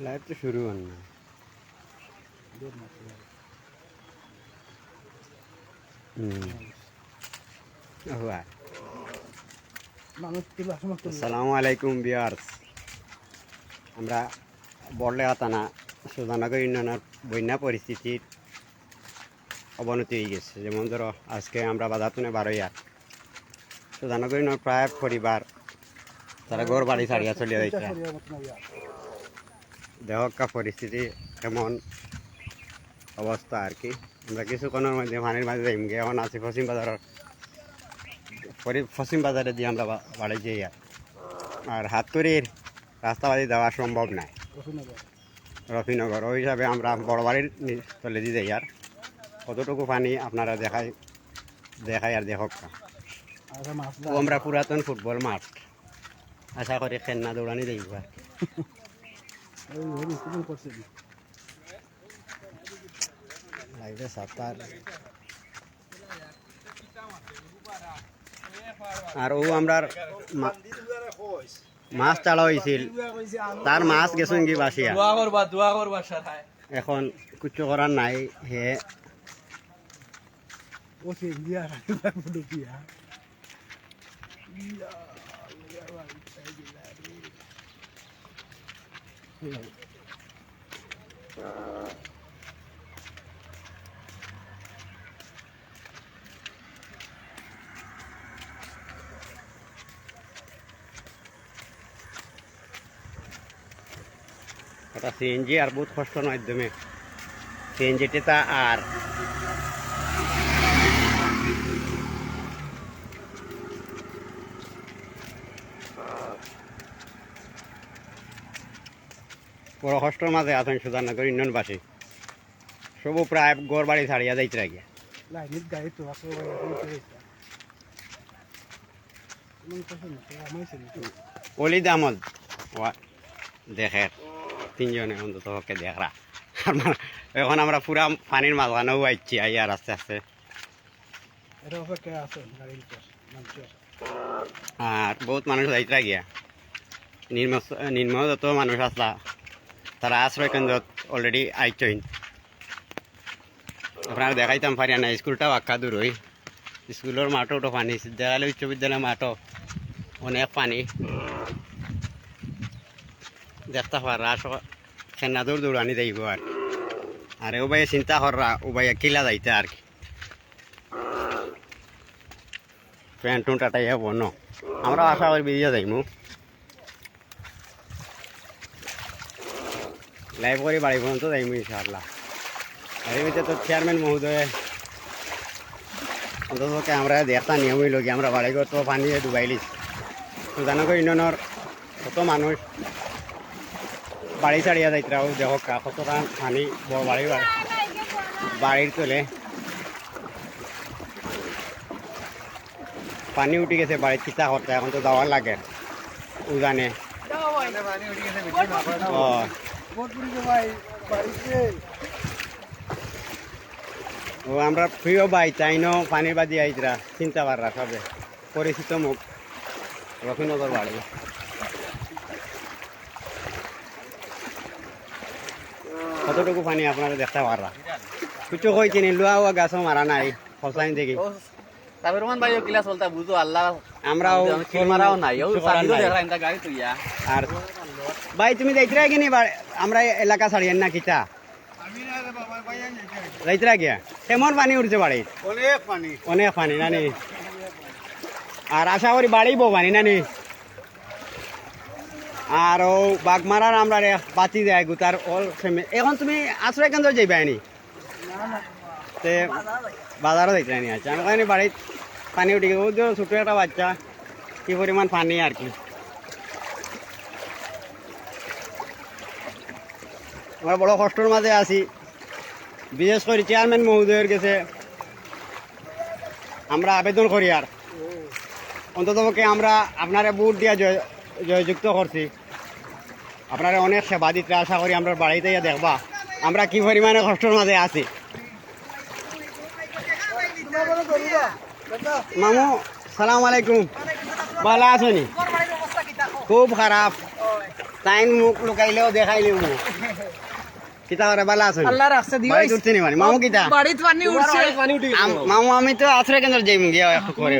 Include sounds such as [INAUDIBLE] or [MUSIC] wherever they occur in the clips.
Live তো শুরু হন না আসসালামু আলাইকুম বিয়ার্স আমরা বড়লেগা থানা সুজানগর ইউনিয়নের বন্যা পরিস্থিতির অবনতি হয়ে গেছে যেমন ধরো আজকে আমরা বাজাতুনে বারোয়ার সুজানগর ইউনিয়নের প্রায় পরিবার তারা ঘর বাড়ি ছাড়িয়া চলিয়া যাইছে দেহকা পরিস্থিতি এমন অবস্থা আর কি। আমরা কিছুক্ষণের মধ্যে পানির মাঝে যাইম গে এখন আছি পশ্চিম বাজারের পশ্চিম বাজারে দিয়ে আমরা বাড়ি যাই আর। হাতকড়ির রাস্তাবাদি দেওয়া সম্ভব নয় রফিনগর। ওই হিসাবে আমরা বড় বাড়ির তলে দিয়ে যাই আর। কতটুকু পানি আপনারা দেখাই দেখাই আর দেখক ও আমরা পুরাতন ফুটবল মাঠ। আশা করি খেলনা দৌড়ানি দেখব আর [LAUGHS] সাঁতার আর ও আমরা মাছ চালা হয়েছিল তার মাছ গেছেন কি বাসিয়া এখন কিছু করার নাই হে ও এটা সিএনজি আর বহুত কষ্ট মাধ্যমে সিএনজিটা আর বড় মাঝে আছেন সুধানগর ইউনিয়নবাসী। সবু প্রায় গড় বাড়ি ছাড়িয়া যাইতে আমাইছে অলি দামত ওয়া দেখে তিনজনে অন্তত হকে দেখরা। এখন আমরা পুরা পানির মাঝখানেও আইছি আই আর আস্তে আস্তে। আর বহুত মানুষ যাইতে গিয়া নির্ম নির্ম যত মানুষ আসলা। তারা আশ্রয় কেন্দ্রত অলরেডি আইছইন আপনারা দেখাইতাম পারিয়া না, স্কুলটাও আক্কা দূর হই। স্কুলের মাঠও তো পানি, বিদ্যালয়, উচ্চ বিদ্যালয়ের মাঠও অনেক পানি। দেখতে পারা আস খেনা দৌড় দৌড়ানি যাইব আর আর ও চিন্তা কররা ও কিলা যাইতে আর কি। প্যান্ট টুন হব ন। আমরা আশা করি বেরিয়ে যাইমু। লাইভ করে বাড়ি পর্যন্ত যাইমু ইনশাআল্লাহ। আর ভিতরে তো চেয়ারম্যান মহোদয় অন্তত আমরা দেখা নিয়ম কি আমরা বাড়ি ঘর তো পানি ডুবাইলিস সুজানগর ইউনিয়নের কত মানুষ বাড়ি ছাড়িয়া যাইতরাও দেখ কতটা পানি বড় বাড়ি বাড়ি- বাড়ির তোলে পানি উঠে গেছে বাড়ির চিতা করতে এখন তো যাওয়ার লাগে। উজানে ও ও আমরা প্রিয় ভাই তাই ন পানির বাদি আইতরা চিন্তা পাররা সবে। পরিচিত মুখ রফিনগর বাড়ি। কতটুকু পানি আপনারা দেখতে পাররা? কিছু কই চিনি লুয়া উয়া গাছও মারা নাই ফসাইন দেখি। তারপর ভাই কিলা চলতা বুঝো আল্লাহ। আমরাও মারাও নাই আর ভাই তুমি যাইতরা কিনি বা- আমরা এলাকা ছাড়িয়েন না কিতা? যাইতরা গিয়া কেমন পানি উঠছে বাড়ি? অনেক পানি। অনেক পানি নানি? আর আশা করি বাড়িব পানি নানি? আর ও বাগমারার আমরা রে বাতি যায় গুতার অল এখন তুমি আশ্রয় কেন্দ্র যাইবা নি তে বাজারও যাইতে নি আচ্ছা। আমি বাড়িত পানি উঠে গেছে। ছোটো একটা বাচ্চা কি পরিমাণ পানি আর কি। আমরা বড় কষ্টর মাঝে আছি। বিশেষ করে চেয়ারম্যান মহোদয়ের কাছে আমরা আবেদন করি আর। অন্ততপক্ষে আমরা আপনারা বুট দিয়া জয়, জয়যুক্ত করছি। আপনারা অনেক সেবা দিতে আশা করি আমরা বাড়িতে দেখবা আমরা কি পরিমাণে কষ্টের মাঝে আছি। মামু, সালাম আলাইকুম। ভালো আছো নি? খুব খারাপ। তাইন মুখ লুকাইলেও দেখাইলেও মুখ। কিতা করে বালা আছেন আল্লাহ রাখছে দিও বাড়ি উঠছে নি মানে মামু কিতা? বাড়িত পানি উঠছে। পানি উঠে মামু আমি তো আশ্রে কেন্দ্র যাইম গিয়া একটু করে।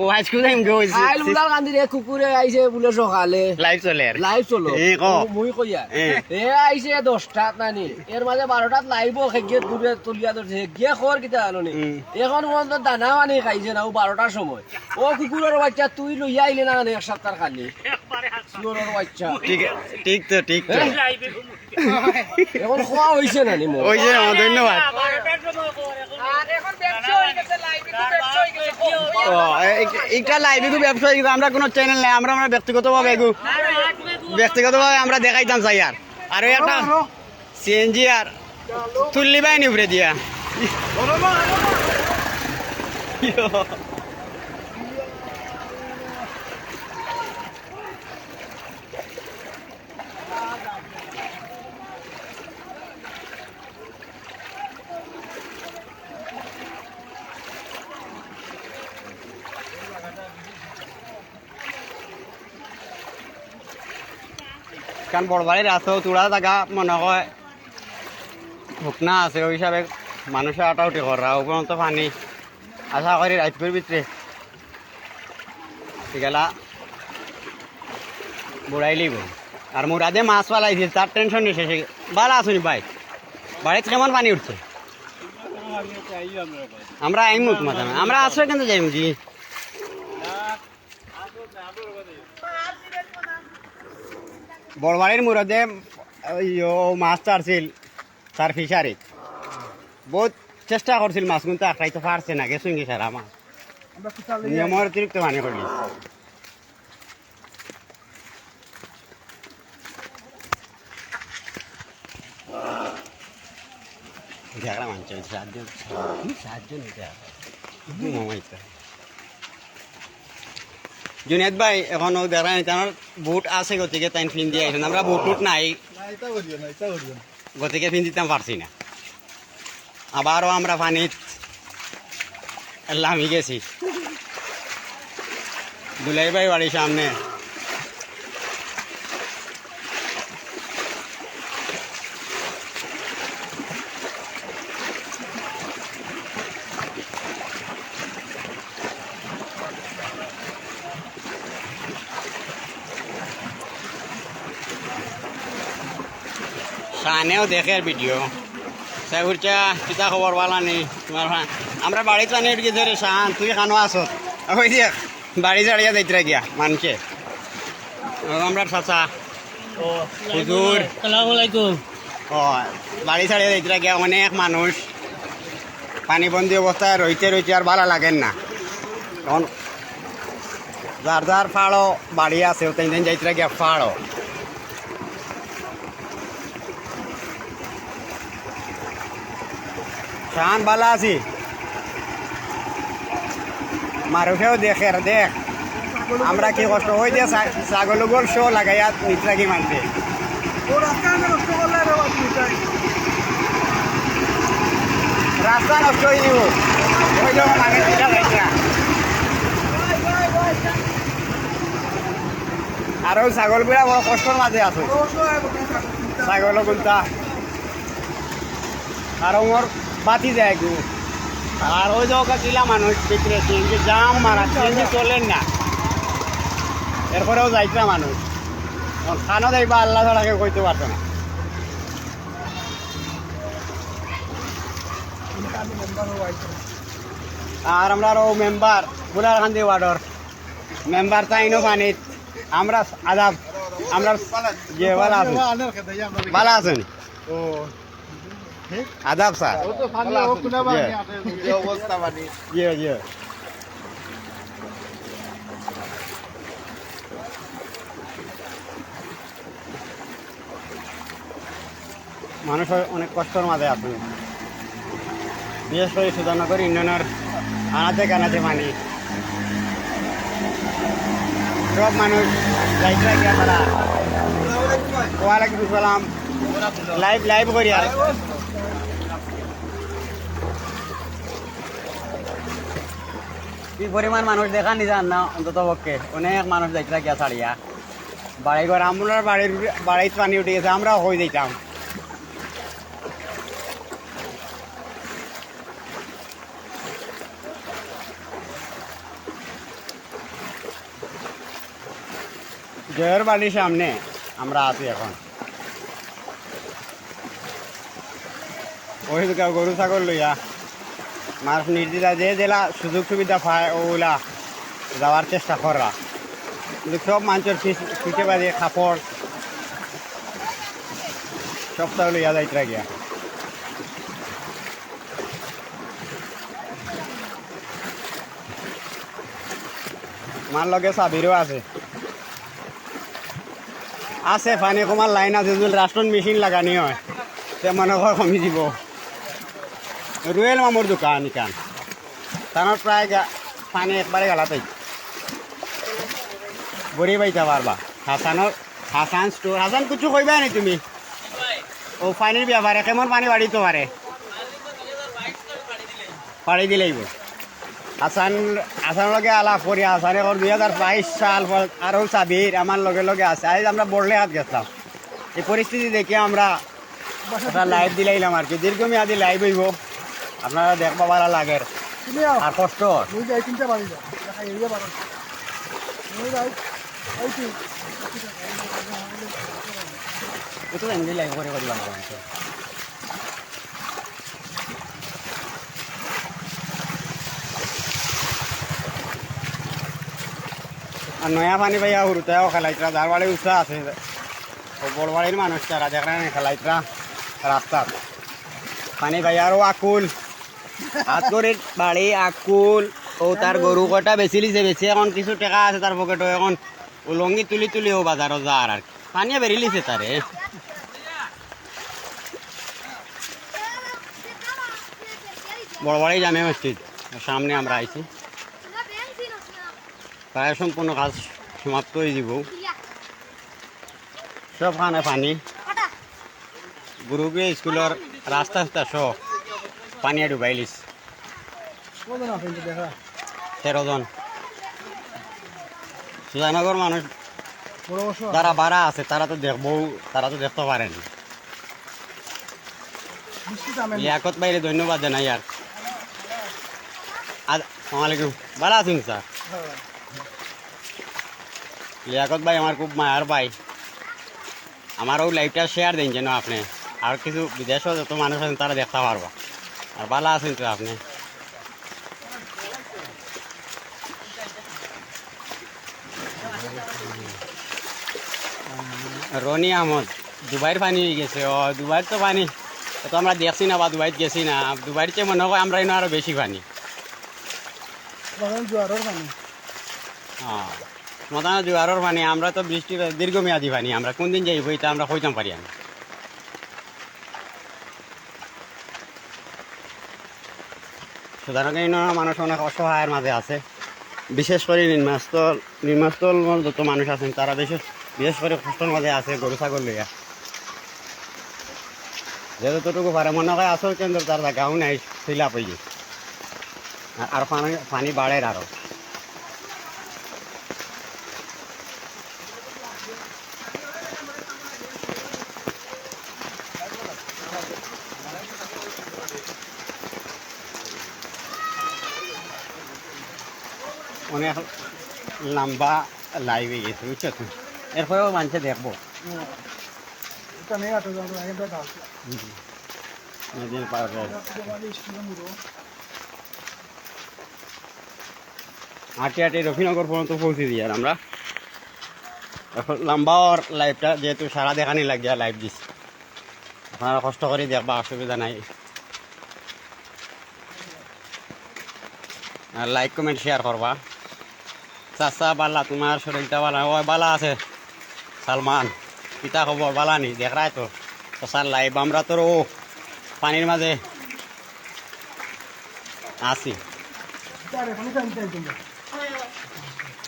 ও হাই স্কুল যাইম গিয়া আইল বুলার কান্দি রে কুকুরে আইছে বলে সকালে লাইভ চলে আর। লাইভ চলো। এ ক? মুই কইয়া। এ। এ আইছে দশটাত নানি। এর মাঝে বারোটাত লাইব খেগে দূরে তুলিয়া ধরছে। গিয়ে খবর কিতা আনি উম। এখন দানা পানি খাইছে না ও বারোটার সময়। ও কুকুরের বাচ্চা তুই লইয়া আইলে না এক সপ্তাহ খালি ঠিক ঠিক তো ঠিক তো। এখন খোয়া হইছে না যে আমার ধন্যবাদ ও এ- এইটা লাইভে খুব ব্যবসা কিন্তু আমরা কোনো চ্যানেল নাই আমরা আমরা ব্যক্তিগতভাবে এগু ব্যক্তিগতভাবে আমরা দেখাইতাম চাই আর আর একটা সিএনজি আর তুললি বাইনি উপরে দিয়া কারণ বড় বাড়ির আছে তোরা জায়গা মনে হয়। শুকনা আছে ওই হিসাবে মানুষের আটাউটি করা উপরন্ত পানি। আশা করি রাইতপুর ভিতরে এগুলা বুড়াই লিব। আর মুরাদে মাছ পালাইছে তার টেনশন নেই শেষে ভালো আসুনি ভাই বাড়িতে কেমন পানি উঠছে? আমরা আইমু তোমার আমরা আসো কিন্তু যাইমু জি। বড়বাড়ির মুরদে ইয়ো মাছ ছাড়ছিল তার ফিশারি। বহুত চেষ্টা করছিল মাছ কিন্তু আটকাইতে পারছে না গেছুন কি সারা মাছ নিয়মের অতিরিক্ত পানি করলি। ঝাগড়া মানছে সাতজন সাতজন এটা মামাইতে জুনেদ ভাই, এখন দেখা নাই, তার বুট আছে গতিকে তাই ফিন দিয়ে আইসেন। আমরা বুট টুট নাই। গতিকে ফিন দিতাম পারছি না। আবারও আমরা পানিত লামি গেছি। দুলাই ভাই বাড়ির সামনে। শানেও দেখে ভিডিও। সাইফুরচা কিতা খবর পালা নেই তোমার আমরা বাড়ি চানে উঠে ধরে শান তুই খানো আসত ওই যে বাড়ি ছাড়িয়া যাইতে গিয়া মানুষে আমরা চাচা। হুজুর। ও বাড়ি ছাড়িয়া যাইতে গিয়া অনেক মানুষ। পানিবন্দি অবস্থায় রইতে রইতে আর ভালো লাগেন না। তখন যার যার ফাড়ো বাড়ি আছে ওই দিন যাইতে গিয়া ফাড়ো। শান ভালো আছি। মানুষেও দেখে আর দেখ। আমরা কি কষ্ট ওই যে ছাগল গোল শো লাগাইয়া নিচরা কি মানছে। রাস্তা নষ্ট হয়ে যাব ওই যখন আগে চিটা যাইছা আর ওই ছাগলগুলা বড় কষ্টর মাঝে আছে। ছাগল গুলতা আর ওর বাতি যায় গু। আর ওই জায়গা কিলা মানুষ বিক্রি সিএনজি জাম মারা সিএনজি চলেন না। এরপরেও যাইতরা মানুষ খানো যাইবা আল্লাহ ছাড়া কেউ কইতে পারতো না। আর আমরা আরও মেম্বার বুলারকান্দি ওয়ার্ডর মেম্বার তাইনো পানিত আমরা আদাব আমরা যে ভালো আছেন। ভালো আছেন। আদাব স্যার। জি জি মানুষ অনেক কষ্টর মাঝে আছে। বিশেষ করে সুধানগর ইউনিয়নের আনাতে কানাচে মানি সব মানুষ যাইতে গিয়া তারা। ওয়ালাইকুম লাইভ লাইভ করি কি পরিমাণ মানুষ দেখা নি যান না অন্তত পক্ষে। অনেক মানুষ যাইতে গিয়া ছাড়িয়া। বাড়ি ঘর আমরা বাড়ির বাড়িতে পানি উঠে গেছে, আমরাও হয়ে দিতাম জয়ের বাড়ির সামনে আমরা আছি এখন। ওই গরু ছাগল লইয়া। মাছ নির্দিতা যে জেলা সুযোগ সুবিধা পায় ওগুলা যাওয়ার চেষ্টা করা কিন্তু সব মানুষের পিঠে বাজে কাপড়। সপ্তাহ লইয়া যাইতরা গিয়া মার লগে চাবিরও আছে। আছে, পানি কমার লাইন আছে, যদি রাষ্ট্রন মেশিন লাগানি হয়, তে মনে কমি দিব। রুয়েল মামুর দোকান ইকান তানোর প্রায় পানি একবারে গালাতেই। বড়ি পাইতে পারবা। হাসানোর হাসান স্টোর হাসান, কিছু কইবা নি তুমি? ও পানির ব্যাপারে, কেমন পানি বাড়িতে পারে? পাড়ি দিলেইব হাসান হাসান লগে আলাপ করি। হাসানে কর দুই হাজার বাইশ সাল আরও সাবির, আমার লগে লগে আছে। আজ আমরা বড়লে হাত গেছিলাম। এই পরিস্থিতি দেখে আমরা লাইভ দিলাইলাম আর কি। দীর্ঘমেয়াদী লাইভ হইব। আপনারা দেখবা ভালো লাগে। আর কষ্ট। আর নয়া পানি পাইয়া হুরুতাও খেলাইতরা যার বাড়ি উৎসাহ আছে বড় বাড়ির মানুষ তারা দেখরা খেলাইতরা রাস্তাত পানি পাইয়া আরও আকুল। আতরের বাড়ি আকুল ও তার গরু কটা বেশি লিছে বেশি এখন কিছু টাকা আছে তার পকেটে এখন উলঙ্গি তুলি তুলি ও বাজারও যার আর পানিয়ে বেরিয়ে লিছে তারে বড় বড়ই জামে মসজিদ সামনে আমরা আইছি। প্রায় সম্পূর্ণ কাজ সমাপ্ত হয়ে যাব। সব খানে পানি। গুরুকে স্কুলের রাস্তা রাস্তা সব পানিয়ে ডুবাই লিস কোন না ফেলতে দেখা তেরো জন সুজানগর মানুষ যারা বাড়া আছে তারা তো দেখব তারা তো দেখতে পারেন লিয়াকত বাইরে ধন্যবাদ জানাই আর আসসালামাইকুম ভালো আছেন স্যার লিয়াকত ভাই আমার খুব মায়ার ভাই আমারও লাইভটা শেয়ার দিন যেন আপনি। আর কিছু বিদেশও যত মানুষ আছেন তারা দেখতে পারবা আর ভালো আছেন তো আপনি। রনি আহমদ দুবাইয়ের পানি হয়ে গেছে। ও দুবাইয়ের তো পানি। তো আমরা দেখছি না বা দুবাইত গেছি না। দুবাইয়ের চেয়ে মনে হয় আমরা এনে আরও বেশি পানি। হ্যাঁ মতানা জোয়ারের পানি। আমরা তো বৃষ্টির দীর্ঘমেয়াদী পানি। আমরা কোন দিন যাইব এটা আমরা কইতাম পারি আমি। সাধারণত মানুষ অনেক অসহায়ের মাঝে আছে। বিশেষ করে নির্মাস্তল নির্মাস্তল যত মানুষ আছেন, তারা বিশেষ বিশেষ করে কষ্টের মাঝে আছে গরু, ছাগল লইয়া। যে যতটুকু পারে, মনে হয় আসল কেন্দ্র তার গাঁও নাই ফিল আপ আর- পানি পানি বাড়ে আরও অনেক লম্বা লাইভ হয়ে গেছে, বুঝছ তো? এরপরেও মানুষে দেখব। নদীর মুড়ো হাঁটি হাঁটি রফিনগর পর্যন্ত পৌঁছে দিই আর আমরা। এখন লম্বা লাইভটা যেহেতু সারা দেখানি লাগিয়া লাইভ দিছি। আপনারা কষ্ট করে দেখবা, অসুবিধা নাই। আর লাইক কমেন্ট শেয়ার করবা। চাচা, বালা তোমার শরীরটা বালা ওই বালা আছে। সালমান পিতা খবর বালা নি, দেখাই তো। স্যার লাইভ আমরা তোর ও পানির মাঝে তার তোমরা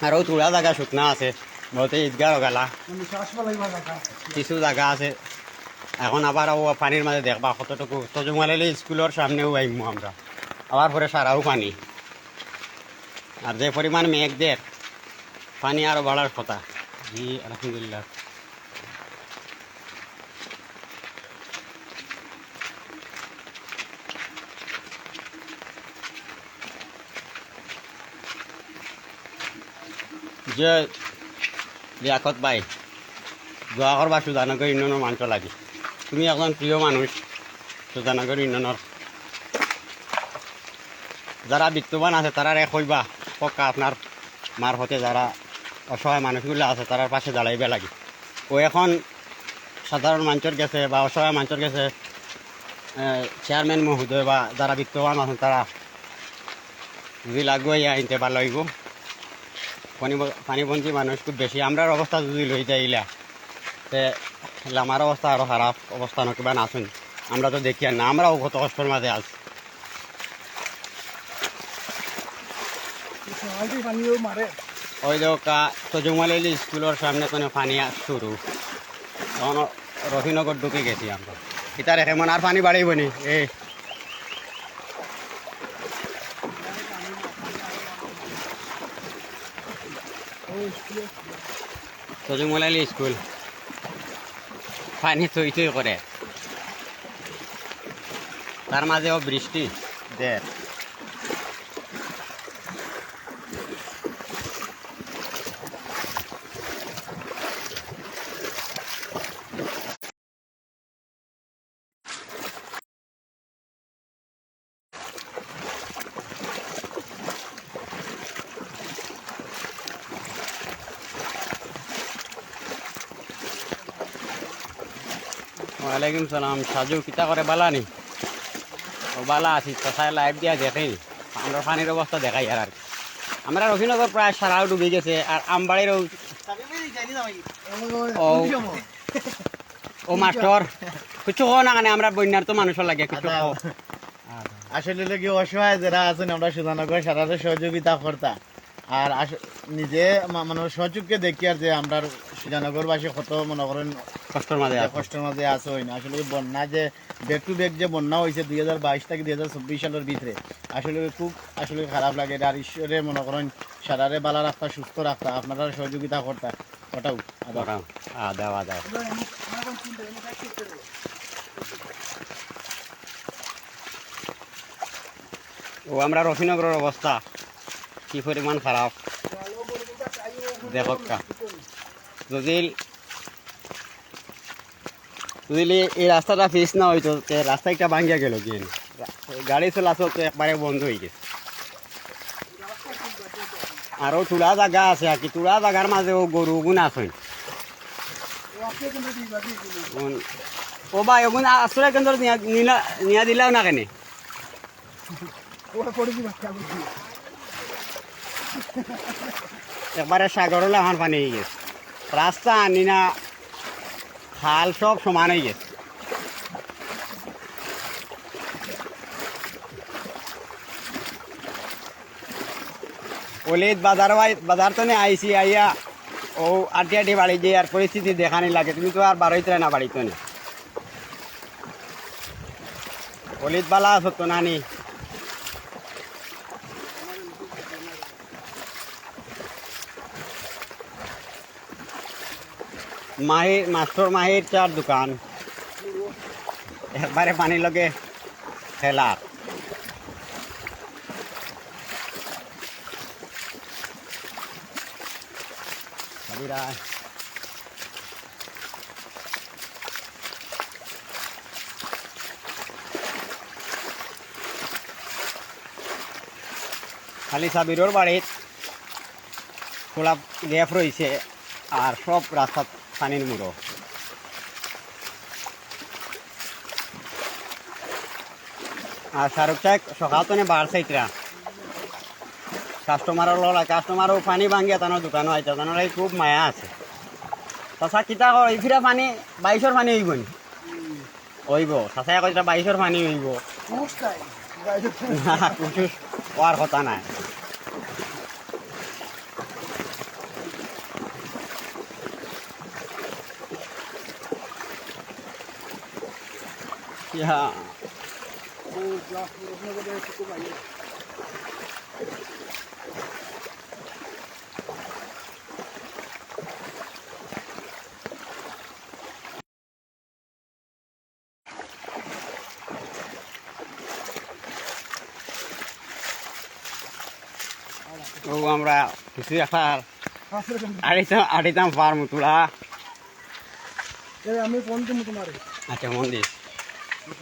আর ও তুলা জায়গা শুকনা আছে বহুতে ঈদগাহ গেলা কিছু জায়গা আছে। এখন আবার ও পানির মাঝে দেখবা কতটুকু তজুমালি স্কুলের সামনেও আইমু আমরা। আবার পরে সারাও পানি। আর যে পরিমাণ মেঘ দেখ পানি আরও বাড়ার কথা। জি, আলহামদুলিল্লাহ। যে লিয়াকত ভাই, দোয়া করবা সুজানগর ইউনিয়নের মাংস লাগে। তুমি একজন প্রিয় মানুষ, সুজানগর ইউনিয়নের যারা বিত্তবান আছে তারা কইবা, পক্কা আপনার মারফতে যারা অসহায় মানুষগুলো আছে তার পাশে দাঁড়াইবে লাগে। ও এখন সাধারণ মানুষের গেছে বা অসহায় মানুষের গেছে চেয়ারম্যান মহোদয় বা যারা বিত্তবান আছেন তারা যদি লাগুয়াইয়া আনতে পারল হইব পানি পানিবন্দী মানুষ খুব বেশি। আমরার অবস্থা যদি লই যাইলা তে আমার অবস্থা আরও খারাপ অবস্থা নকিবা নাচুন আমরা তো দেখি না, আমরাও কত কষ্টের মাঝে আছি। মারে। ওই যে তজুমালি স্কুলের সামনে কোনো পানি শুরু। তখন রফিনগর ঢুকে গেছি আমরা। ইতার এমন আর পানি বাড়াইব নি। এ। তজুমালি স্কুল। পানি থই থই করে। তার মাঝেও বৃষ্টি দেয় ওয়ালাইকুম সালাম। সাজু, কিতা করে বালা নি? ও বালা আছি তথায় লাইভ দিয়া দেখেই আমরা পানির অবস্থা দেখাই আর কি। আমরা রফিনগর প্রায় সারাও ডুবে গেছে আর আমবাড়িরও ও মাস্টর, কিছু কো না আমরা বন্যার তো মানুষের লাগে, কিছু কো আসলে লোক অসহায় যারা আছেন, আমরা সুধানগর সারাতে সহযোগিতা করতা। আর নিজে মানে সহযোগকে দেখি আর যে আমরা সুজানগরবাসী কত মনে করেন কষ্টের মাঝে। কষ্টের মাঝে আছে না। আসলে বন্যা যে ব্যাক টু ব্যাক যে বন্যা হয়েছে দুই হাজার বাইশ থেকে দুই হাজার চব্বিশ সালের ভিতরে আসলে খুব আসলে খারাপ লাগে। আর ঈশ্বরে মনে করেন সারারে বালা রাখতা সুস্থ রাখতা আপনারা সহযোগিতা করতা ওটাও ও আমরা রফিনগরের অবস্থা। কি পরিমাণ খারাপ। দেখকা যদি যদি এই রাস্তাটা ফিস না হইতো রাস্তা একটা ভাঙিয়া গেল গিয়ে গাড়ি চলাচল তো একবারে বন্ধ হয়ে গেছে। আরও তুলা জায়গা আছে, আর কি তুলা জায়গার মাঝেও গরু গুণ আছে ও ভাই, ওগুন আশ্রয় কেন্দ্র নিয়া দিলাও না কেনে? একবারে সাগরলে আমার পানি হয়ে গেছে। রাস্তা আনি না খাল সব সমান হয়ে গেছে। অলিত বাজার বাজার তো নে আইসি আইয়া ও আটি আটি বাড়ি যে আর পরিস্থিতি দেখানি লাগে, তুমি তো আর বাড়াইতে না বাড়িতে না অলিত বালা আছো তো নানি মাহির মাস্টার মাহির চার দোকান। একবারে পানি লগে খেলার খালি সাবিরর বাড়িত খোলা গ্যাপ রয়েছে আর সব রাস্তা পানির মুড়ো আর শাহরুখ চাক সকাল তো বাড়ছে ইতরা। কাস্টমারের লড়া কাস্টমারও পানি ভাঙিয়া তানোর দোকানও আইতা। তানোর এই খুব মায়া আছে। তাছা কিতা কর এই ফিরা পানি বাইশর পানি হইব নি হইব তাছা কইটা বাইশর পানি হইব না হওয়ার কথা নাই। Ya. Oh, amra disi akal. Arita arita farm tula. Ya, ami pondi mutumare. Acha mondi. বলি,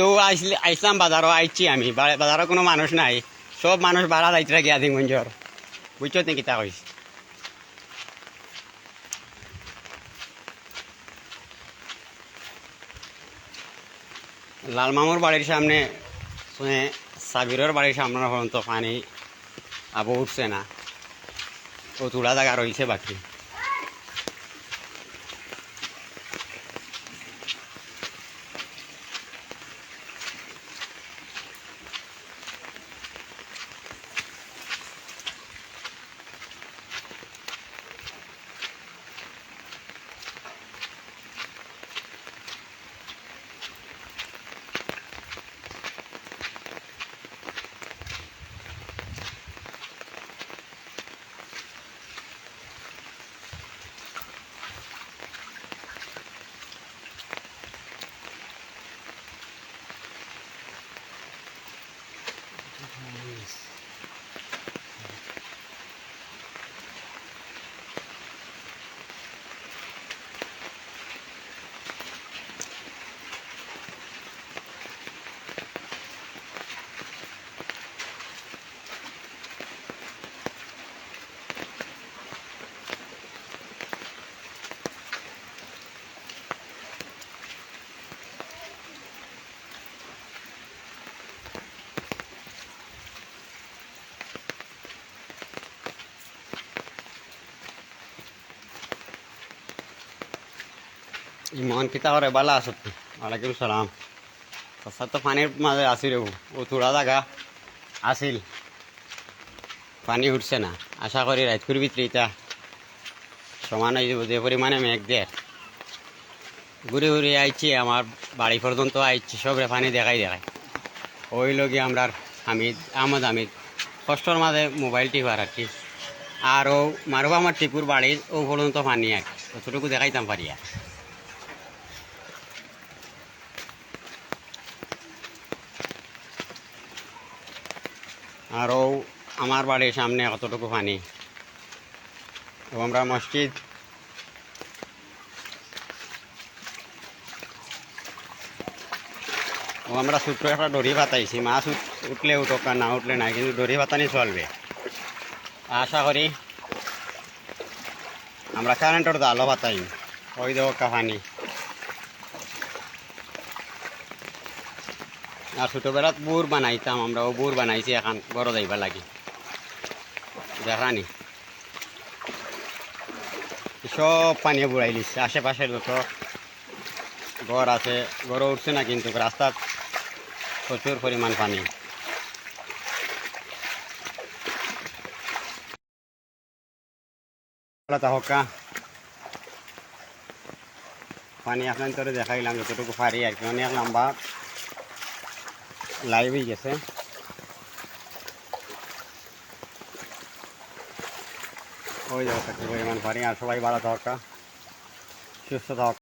দৌ আইসলে, আইসলাম বাজারও আইছি আমি। বাজারও কোনো মানুষ নাই। সব মানুষ বাড়া যাইতে থাকে আদিগঞ্জর বুঝছ নাকি তা কইস? লাল মামুর বাড়ির সামনে শুনে সাবিরের বাড়ির সামনে পর্যন্ত পানি আবু উঠছে না। ও তুলা জায়গা রয়েছে বাকি। ইমান কিতা করে বালা আসত ওয়ালাইকুম সালাম। সস্তা তো পানির মাঝে আসিল ও তুলা জায়গা আসিল পানি উঠছে না। আশা করি রাতকুর ভিতরে এটা সমান হয়ে যাব, যে পরিমাণে মেঘ দেয় ঘুরে ঘুরে আইছি আমার বাড়ি পর্যন্ত আইছি সবরে পানি দেখাই দেখাই। ওই লগে আমরা হামিদ আমদ হামিদ। কষ্টর মাঝে মোবাইল টিপার আর কি আর ও মারবা আমার টিপুর বাড়ির ও পর্যন্ত পানি আর কি। অতটুকু দেখাইতাম পারি আর আরও আমার বাড়ির সামনে কতটুকু পানি। আমরা মসজিদ ও আমরা ছোট্ট একটা দড়ি পাতাইছি মাছ উঠলে উঠক না উঠলে নাই, কিন্তু দড়ি পাতানি চলবে। আশা করি আমরা কারেন্টের জালও পাতাই ওই দেবো পানি। আর ছোটবেলাত বুর বানাইতাম আমরা ও বুর বানাইছি এখন বড় যাইবা লাগি। দেখানি সব পানি বুড়াই লিছে আশেপাশে যত ঘর আছে ঘর উঠছে না কিন্তু রাস্তাত প্রচুর পরিমাণ পানি। হকা পানি আপনার তোরে দেখাইলাম, যতটুকু পারি আর কি। অনেক লম্বা লাইভ হয়ে গেছে। ওই যাবে থাকতে পরিমাণ আর সবাই ভালো থাকা সুস্থ থাক।